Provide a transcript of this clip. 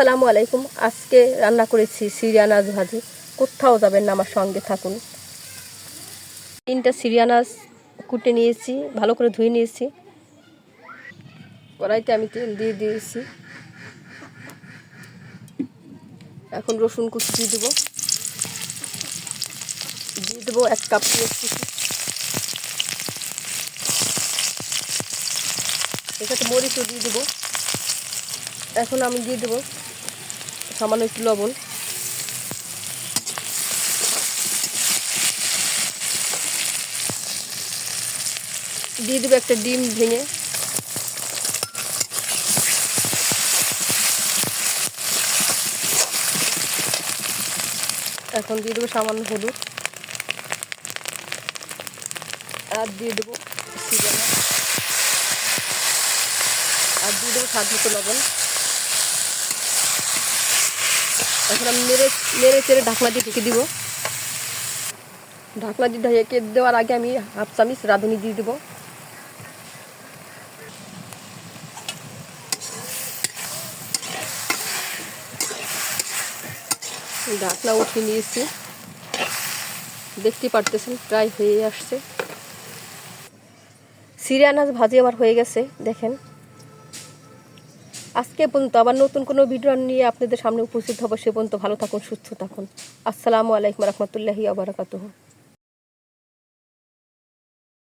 আসসালামু আলাইকুম। আজকে রান্না করেছি সিরিয়ানাজ ভাজি। কোথাও যাবেন না, আমার সঙ্গে থাকুন। তিনটা সিরিয়ানাজ কুটে নিয়েছি, ভালো করে ধুয়ে নিয়েছি। কড়াইতে আমি তেল দিয়ে দিয়েছি। এখন রসুন কুচি দিয়ে দেবো। দিয়ে দেবো এক কাপ এটাতে মরিচও দিয়ে দেবো। এখন আমি দিয়ে দেবো সামান্য একটু লবণ। দিয়ে দেবো একটা ডিম ভেঙে। এখন দিয়ে দেবো সামান্য হলুদ। আর দিয়ে দেবো আর দিয়ে দেবো স্বাদ মতো লবণ। এখন আমি নেড়ে নেড়ে চেড়ে ঢাকনা দিয়ে ঢেকে দিব। ঢাকনা দিয়ে ঢেকে দেওয়ার আগে আমি হাফ চামিচ রাঁধুনি দিয়ে দেবো। ঢাকনা উঠিয়ে নিয়েছি। দেখতে পারতেছেন, প্রায় হয়ে আসছে। সিরিয়ানাজ ভাজি আমার হয়ে গেছে, দেখেন। আজকে পর্যন্ত আবার নতুন কোনো ভিডিও নিয়ে আপনাদের সামনে উপস্থিত হব। সে পর্যন্ত ভালো থাকুন, সুস্থ থাকুন। আসসালামু আলাইকুম রহমতুল্লাহি আবরাকাতুহ